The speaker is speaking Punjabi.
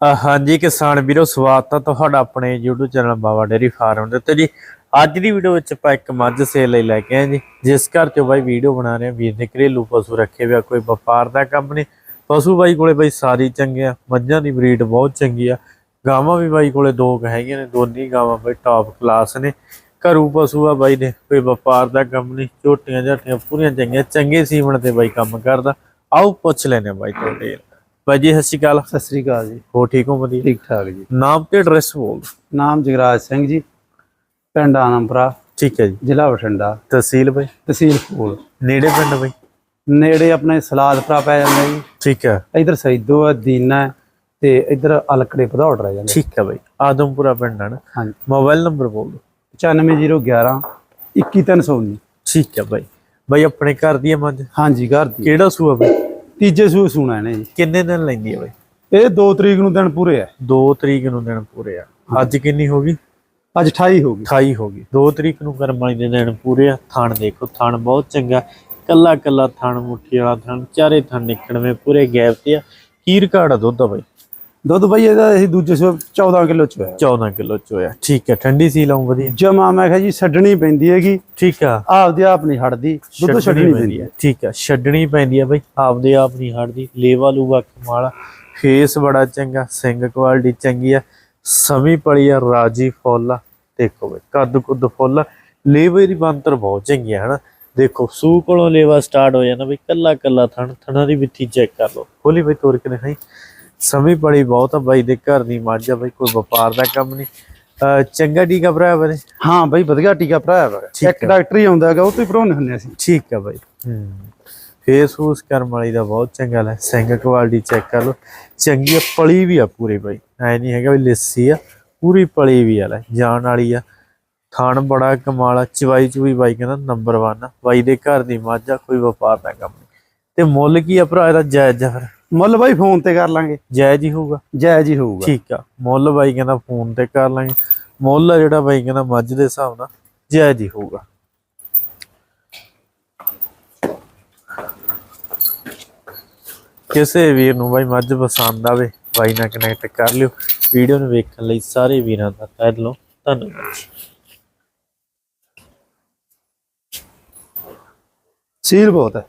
ਹਾਂਜੀ ਕਿਸਾਨ ਵੀਰੋ, ਸਵਾਗਤ ਹੈ ਤੁਹਾਡਾ ਆਪਣੇ YouTube channel Baba dairy farm ਦੇ ਉੱਤੇ ਜੀ। ਅੱਜ ਦੀ ਵੀਡੀਓ ਵਿੱਚ ਆਪਾਂ ਇੱਕ ਮੱਝ ਸੇਲ ਲਈ ਲੈ ਕੇ ਆਏ ਜੀ, ਜਿਸ ਘਰ ਚੋਂ ਬਾਈ ਵੀਡੀਓ ਬਣਾ ਰਹੇ ਆ, ਵੀਰ ਨੇ ਘਰੇਲੂ ਪਸ਼ੂ ਰੱਖੇ ਹੋਇਆ ਕੋਈ ਵਪਾਰ ਦਾ ਕੰਮ ਨਹੀਂ। ਪਸ਼ੂ ਬਾਈ ਕੋਲੇ ਬਾਈ ਸਾਰੀ ਚੰਗੇ ਆ, ਮੱਝਾਂ ਦੀ ਬਰੀਡ ਬਹੁਤ ਚੰਗੀ ਆ। ਗਾਵਾਂ ਵੀ ਬਾਈ ਕੋਲੇ ਦੋ ਹੈਗੀਆਂ ਨੇ, ਦੋਨੀ ਗਾਵਾਂ ਬਾਈ ਟਾਪ ਕਲਾਸ ਨੇ। ਘਰੂ ਪਸ਼ੂ ਆ ਬਾਈ ਨੇ ਕੋਈ ਵਪਾਰ ਦਾ ਕੰਮ ਨਹੀਂ ਝੋਟੀਆਂ ਝਾਟੀਆਂ ਪੂਰੀਆਂ ਚੰਗੀਆਂ, ਚੰਗੇ ਸੀਮਣ ਤੇ ਬਾਈ ਕੰਮ ਕਰਦਾ। ਆਓ ਪੁੱਛ ਲੈਨੇ ਆ ਬਾਈ ਤੁਹਾਡੇ ਜੀ ਸਤਿ ਸ਼੍ਰੀ ਅਕਾਲ। ਸਤਿ ਸ੍ਰੀ ਅਕਾਲ ਜੀ। ਹੋ ਠੀਕ ਹੋ ਵਧੀਆ? ਠੀਕ ਠਾਕ ਜੀ। ਨਾਮ ਤੇ ਐਡਰੈਸ ਬੋਲ ਦਿਓ। ਨਾਮ ਜਗਰਾਜ ਸਿੰਘ ਜੀ ਪਿੰਡ ਆਨੰਦਪੁਰਾ ਠੀਕ ਹੈ ਜੀ। ਜ਼ਿਲ੍ਹਾ ਬਠਿੰਡਾ। ਤਹਿਸੀਲ ਬਾਈ ਤਹਿਸੀਲ ਫੂਲ ਨੇੜੇ ਪਿੰਡ ਬਾਈ ਨੇੜੇ ਆਪਣੇ ਸਲਾਦਪੁਰਾ ਪੈ ਜਾਂਦਾ ਜੀ। ਠੀਕ ਹੈ। ਇਧਰ ਸੈਦੋ ਆ ਦੀਨਾ ਹੈ, ਤੇ ਇਧਰ ਅਲਕੜੇ ਭਦੌੜ ਰਹਿ ਜਾਂਦਾ। ਠੀਕ ਹੈ ਬਾਈ ਆਦਮਪੁਰਾ ਪਿੰਡ ਹੈ ਨਾ? ਹਾਂਜੀ। ਮੋਬਾਈਲ ਨੰਬਰ ਬੋਲ ਦਿਓ। 94011 21319 ਠੀਕ ਹੈ ਬਾਈ ਬਾਈ ਆਪਣੇ ਘਰ ਦੀ ਹੈ ਮੱਝ? ਹਾਂਜੀ ਘਰ ਦੀ ਕਿਹੜਾ ਸੂਆ ਬਾਈ ਤੀਜੇ ਸੂਏ ਸੁਣਾ ਇਹਨੇ ਜੀ। ਕਿੰਨੇ ਦਿਨ ਲੈਂਦੀ ਹੈ ਬਾਈ? ਇਹ 2 ਤਰੀਕ ਨੂੰ ਦਿਨ ਪੂਰੇ ਆ। 2 ਤਰੀਕ ਨੂੰ ਦਿਨ ਪੂਰੇ ਆ। ਅੱਜ ਕਿੰਨੀ ਹੋ ਗਈ? ਅੱਜ 28 ਹੋ ਗਈ। 28 ਹੋ ਗਈ। 2 ਤਰੀਕ ਨੂੰ ਕਰਮਾਈ ਦੇ ਦਿਨ ਪੂਰੇ ਆ। ਥਣ ਦੇਖੋ ਥਣ ਬਹੁਤ ਚੰਗਾ। ਕੱਲਾ ਕੱਲਾ ਥਣ ਮੁੱਠੀ ਵਾਲਾ ਥਣ ਚਾਰੇ ਥਣ ਨਿਕਣਵੇਂ ਪੂਰੇ ਗੈਪ ਤੇ ਆ। ਕੀਰ ਘਾੜਾ ਦੁੱਧ ਆ ਬਾਈ। ਦੁੱਧ ਬਈ ਇਹਦਾ ਅਸੀਂ ਦੂਜੇ ਸੂਏ 14 ਕਿਲੋ ਚ ਹੋਇਆ। 14 ਕਿਲੋ ਚੋਇਆ ਠੀਕ ਹੈ ਠੰਡੀ ਸੀ ਲਾਉਂ ਵਧੀਆ। ਜਮਾ ਮੈਂ ਕਿਹਾ ਜੀ ਛੱਡਣੀ ਪੈਂਦੀ ਹੈਗੀ। ਠੀਕ ਆ। ਆਪਦੀ ਆਪ ਨਹੀਂ ਹਟਦੀ ਦੁੱਧ ਛੱਡਣੀ ਪੈਂਦੀ ਹੈ। ਠੀਕ ਆ ਛੱਡਣੀ ਪੈਂਦੀ ਆ ਬਈ ਆਪਦੇ ਆਪ ਨਹੀਂ ਹਟਦੀ। ਲੇਵਾ ਲੂਵਾ ਕਮਾਲ ਫੇਸ ਬੜਾ ਚੰਗਾ ਸਿੰਗ ਕੁਆਲਿਟੀ ਚੰਗੀ ਆ। ਸਮੀ ਪਲੀ ਆ ਰਾਜੀ ਫੁੱਲ ਦੇਖੋ ਬਈ ਕੱਦ ਕੁੱਦ ਫੁੱਲ। ਲੇਵੇ ਦੀ ਬੰਤਰ ਬਹੁਤ ਚੰਗੀ ਆ ਹਨਾ? ਦੇਖੋ ਸੂ ਕੋਲੋਂ ਲੇਵਾ ਸਟਾਰਟ ਹੋ ਜਾਂਦਾ ਬਈ ਕੱਲਾ ਕੱਲਾ ਥਣ ਥਣਾ ਦੀ ਵਿੱਥੀ ਚੈੱਕ ਕਰ ਲਓ। ਖੋਲੀ ਬਈ ਤੋਰ ਕੇ ਦਿਖਾਈ। ਸਮੀ ਪਲੀ ਬਹੁਤ ਆ ਬਾਈ ਦੇ ਘਰ ਦੀ ਮੱਝ ਆ ਬਈ ਕੋਈ ਵਪਾਰ ਦਾ ਕੰਮ ਨਹੀਂ। ਚੰਗਾ ਟੀਕਾ ਭਰਾ ਬਨੇ ਹਾਂ ਬਈ ਵਧੀਆ ਟੀਕਾ ਭਰਾਇਆ ਵਾ। ਇੱਕ ਡਾਕਟਰ ਹੀ ਆਉਂਦਾ ਹੈਗਾ ਉਹ ਤੋਂ ਹੀ ਭਰਾਉਣੇ ਹੁੰਦੇ ਅਸੀਂ। ਠੀਕ ਹੈ ਬਾਈ। ਹੂੰ। ਫੇਸ ਫੂਸ ਕਰਮ ਵਾਲੀ ਦਾ ਬਹੁਤ ਚੰਗਾ ਲੈ ਸਿੰਘ ਕੁਆਲਿਟੀ ਚੈੱਕ ਕਰ ਲਓ। ਚੰਗੀ ਆ ਪਲੀ ਵੀ ਆ ਪੂਰੀ ਬਾਈ। ਐ ਨਹੀਂ ਹੈਗਾ ਵੀ ਲਿੱਸੀ ਆ ਪੂਰੀ ਪਲੀ ਵੀ ਆ ਲੈ ਜਾਣ ਵਾਲੀ ਆ। ਥਾਣ ਬੜਾ ਕਮਾਲ ਆ ਚਵਾਈ ਚੁਈ ਬਾਈ ਕਹਿੰਦਾ ਨੰਬਰ 1 ਆ। ਬਾਈ ਦੇ ਘਰ ਦੀ ਮੱਝ ਆ ਕੋਈ ਵਪਾਰ ਦਾ ਕੰਮ ਨਹੀਂ। ਤੇ ਮੁੱਲ ਕੀ ਆ ਭਰਾ ਇਹਦਾ ਜਾਇਜ਼ ਆ ਫਿਰ? ਮੁੱਲ ਬਾਈ ਫੋਨ ਤੇ ਕਰ ਲਾਂਗੇ। ਜਾਇਜ਼ ਹੀ ਹੋਊਗਾ? ਜਾਇਜ਼ ਹੀ ਹੋਊਗਾ। ਠੀਕ ਆ। ਮੁੱਲ ਬਾਈ ਕਹਿੰਦਾ ਫੋਨ ਤੇ ਕਰ ਲਾਂਗੇ। ਮੁੱਲ ਆ ਜਿਹੜਾ ਬਾਈ ਕਹਿੰਦਾ ਮੱਝ ਦੇ ਹਿਸਾਬ ਨਾਲ ਜਾਇਜ਼ ਹੀ ਹੋਊਗਾ। ਕਿਸੇ ਵੀਰ ਨੂੰ ਬਾਈ ਮੱਝ ਪਸੰਦ ਆਵੇ ਬਾਈ ਨਾਲ ਕਨੈਕਟ ਕਰ ਲਿਓ। ਵੀਡੀਓ ਨੂੰ ਵੇਖਣ ਲਈ ਸਾਰੇ ਵੀਰਾਂ ਦਾ ਤਹਿ ਦਿਲੋਂ ਧੰਨਵਾਦ। ਸੀਲ ਬਹੁਤ ਹੈ।